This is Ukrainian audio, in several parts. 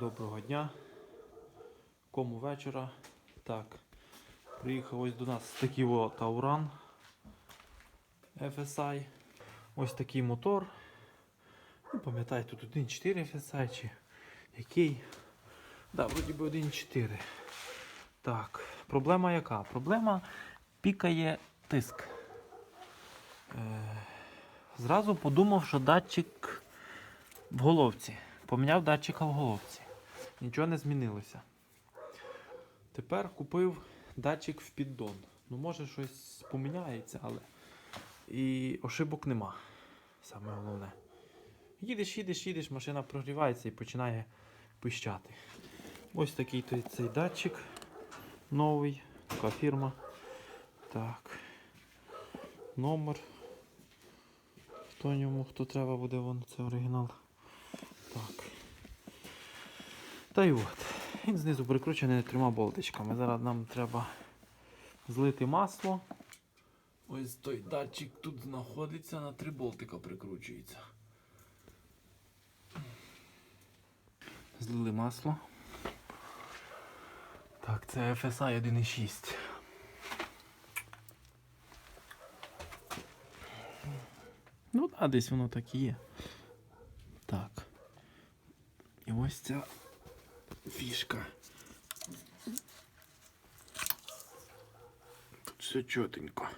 Доброго дня. Кому вечора. Так. Приїхав ось до нас такий Тауран FSI. Ось такий мотор. Не пам'ятаю, тут 1.4 FSI чи який. Да, вроді би 1.4. Так, проблема яка? Проблема пікає тиск. Е, зразу подумав, що датчик в головці. Поміняв датчика в головці. Нічого не змінилося. Тепер купив датчик в піддон. Ну, може, щось поміняється, але. І ошибок нема. Саме головне. Їдеш, їдеш, їдеш, машина прогрівається і починає пищати. Ось такий той цей датчик новий, така фірма. Так. Номер. Хто ньому, хто треба буде, вон це оригінал. Так. Та й от. Він знизу прикручений трьома болтичками. Зараз нам треба злити масло. Ось той датчик тут знаходиться, на три болтика прикручується. Злили масло. Так, це FSI 1.6. Ну, а десь воно так і є. Так. І ось ця фішка. Тут все чотенько.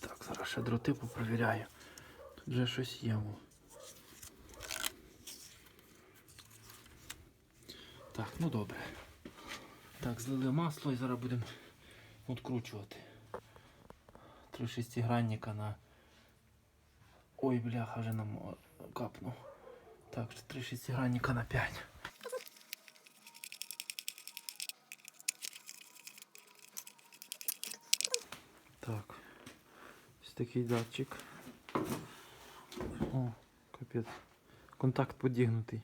Так, зараз ще дроти попровіряю. Тут вже щось є. Так, ну добре. Так, злили масло і зараз будемо відкручувати. Три шестигранника на. Ой, бляха, вже нам капнув. Так, три шестигранника на 5. Так. Ось такий датчик. О, капець. Контакт подігнутий.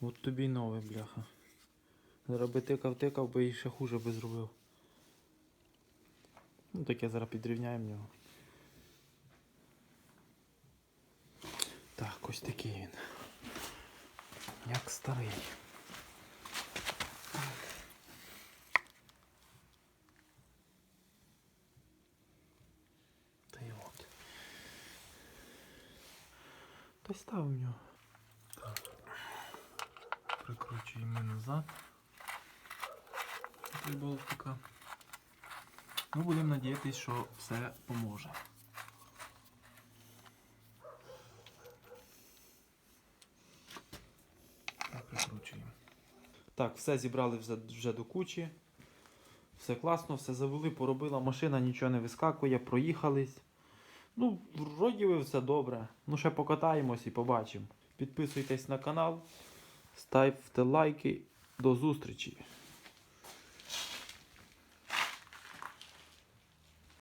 От тобі й новий, бляха. Зараз би тикав, тикав, би і ще хуже би зробив. Ну таке зараз підрівняємо його. Так, ось такий він. Як старий. Та й от. Та й став в нього. Так. Прикручуємо назад. Болтика. Ну, будемо надіятися, що все поможе. Так, прикручуємо. Так, все зібрали вже, вже до кучі. Все класно, все завели, поробила машина, нічого не вискакує, проїхались. Ну, вроді ви все добре. Ну, ще покатаємось і побачимо. Підписуйтесь на канал, ставте лайки. До зустрічі!